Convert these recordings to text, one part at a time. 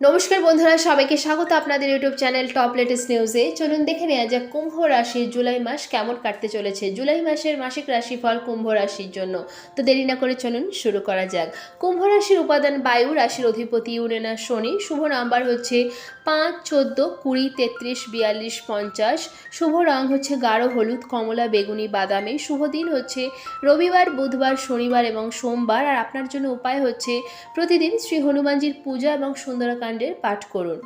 নমস্কার বন্ধুরা, সবাইকে স্বাগত আপনাদের ইউটিউব চ্যানেল টপ লেটেস্ট নিউজে। চলুন দেখে নেওয়া যাক কুম্ভ রাশির জুলাই মাস কেমন কাটতে চলেছে। জুলাই মাসের মাসিক রাশিফল কুম্ভ রাশির জন্য। তো দেরি না করে চলুন শুরু করা যাক। কুম্ভ রাশির উপাদান বায়ু, রাশির অধিপতি ইউরেনা শনি। শুভ নাম্বার হচ্ছে পাঁচ, চোদ্দ, কুড়ি, তেত্রিশ, বিয়াল্লিশ, পঞ্চাশ। শুভ রং হচ্ছে গাঢ় হলুদ, কমলা, বেগুনি, বাদামি। শুভ দিন হচ্ছে রবিবার, বুধবার, শনিবার এবং সোমবার। আর আপনার জন্য উপায় হচ্ছে প্রতিদিন শ্রী হনুমানজির পূজা এবং সুন্দরকাণ্ডের পাঠ করুন।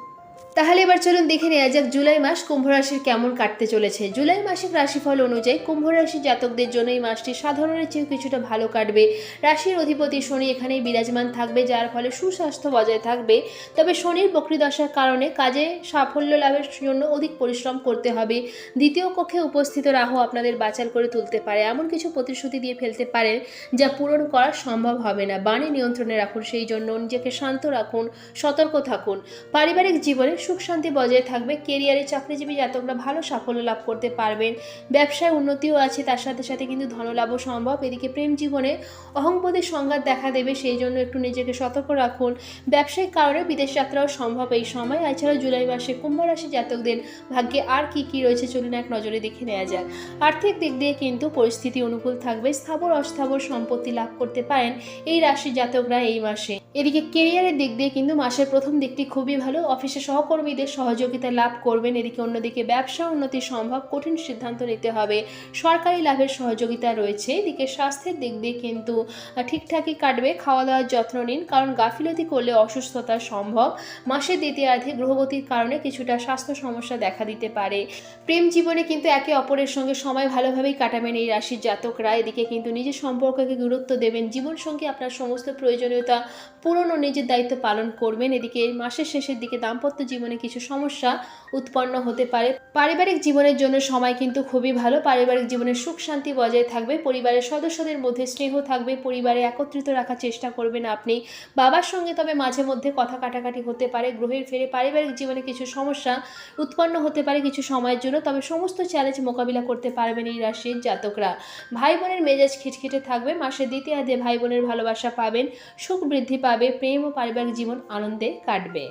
তাহলে এবার চলুন দেখে নেওয়া যাক জুলাই মাস কুম্ভ রাশির কেমন কাটতে চলেছে। জুলাই মাসিক রাশিফল অনুযায়ী কুম্ভ রাশির জাতকদের জন্য এই মাসটি সাধারণের চেয়েও কিছুটা ভালো কাটবে। রাশির অধিপতি শনি এখানেই বিরাজমান থাকবে, যার ফলে সুস্বাস্থ্য বজায় থাকবে। তবে শনির বক্রীদশার কারণে কাজে সাফল্য লাভের জন্য অধিক পরিশ্রম করতে হবে। দ্বিতীয় কক্ষে উপস্থিত রাহু আপনাদের বাচাল করে তুলতে পারে, এমন কিছু প্রতিশ্রুতি দিয়ে ফেলতে পারেন যা পূরণ করা সম্ভব হবে না। বাণী নিয়ন্ত্রণে রাখুন সেই জন্য, নিজেকে শান্ত রাখুন, সতর্ক থাকুন। পারিবারিক জীবনে সুখ শান্তি বজায় থাকবে কেরিয়ারে চাকরিজীবী জাতকরা ভালো সাফল্য লাভ করতে পারবেন, ব্যবসায় উন্নতিও আছে, তার সাথে সাথে কিন্তু ধনলাভও সম্ভব। এদিকে প্রেম জীবনে অহংবোধের সংঘাত দেখা দেবে, সেই জন্য একটু নিজেকে সতর্ক রাখুন। ব্যবসায়িক কারণে বিদেশ যাত্রাও সম্ভব এই সময়। এছাড়াও জুলাই মাসে কুম্ভ রাশি জাতকদের ভাগ্যে আর কি কি রয়েছে চলুন এক নজরে দেখে নেওয়া যাক। আর্থিক দিক দিয়ে কিন্তু পরিস্থিতি অনুকূল থাকবে, স্থাবর অস্থাবর সম্পত্তি লাভ করতে পারেন এই রাশির জাতকরা এই মাসে। এদিকে কেরিয়ারের দিক দিয়ে কিন্তু মাসের প্রথম দিকটি খুবই ভালো, অফিসে সহকর্মীদের সহযোগিতা লাভ করবেন, এদিকে অন্যদিকে ব্যবসা উন্নতি সম্ভব, কঠিন সিদ্ধান্ত নিতে হবে। সরকারি লাভের সহযোগিতা রয়েছে, এদিকে স্বাস্থ্যের দিক দিয়ে কিন্তু ঠিকঠাকই কাটবে খাওয়া দাওয়ার যত্ন নিন, কারণ গাফিলতি করলে অসুস্থতা সম্ভব। মাসের দ্বিতীয়ার্ধে গ্রহগতির কারণে কিছুটা স্বাস্থ্য সমস্যা দেখা দিতে পারে। প্রেম জীবনে কিন্তু একে অপরের সঙ্গে সময় ভালোভাবেই কাটাবেন এই রাশির জাতকরা, এদিকে কিন্তু নিজের সম্পর্ককে গুরুত্ব দেবেন, জীবনসঙ্গী আপনার সমস্ত প্রয়োজনীয়তা পূরণ ও নিজের দায়িত্ব পালন করবেন, এদিকে মাসের শেষের দিকে দাম্পত্য জীবনে কিছু সমস্যা উৎপন্ন হতে পারে। পারিবারিক জীবনের জন্য সময় কিন্তু খুবই ভালো। পারিবারিক জীবনে সুখ, শান্তি বজায় থাকবে। পরিবারের সদস্যদের মধ্যে স্নেহ থাকবে। পরিবারে একত্রিত রাখার চেষ্টা করবেন আপনি। বাবার সঙ্গে তবে মাঝে মধ্যে কথা কাটাকাটি হতে পারে। গ্রহের ফেরে পারিবারিক জীবনে কিছু সমস্যা উৎপন্ন হতে পারে কিছু সময়ের জন্য। তবে সমস্ত চ্যালেঞ্জ মোকাবিলা করতে পারবেন এই রাশির জাতকরা। ভাই বোনের মেজাজ খিটখিটে থাকবে। মাসের দ্বিতীয়ার্ধে ভাই বোনের ভালোবাসা পাবেন। সুখ বৃদ্ধি পাবে। প্রেম ও পারিবারিক জীবন আনন্দে কাটবে।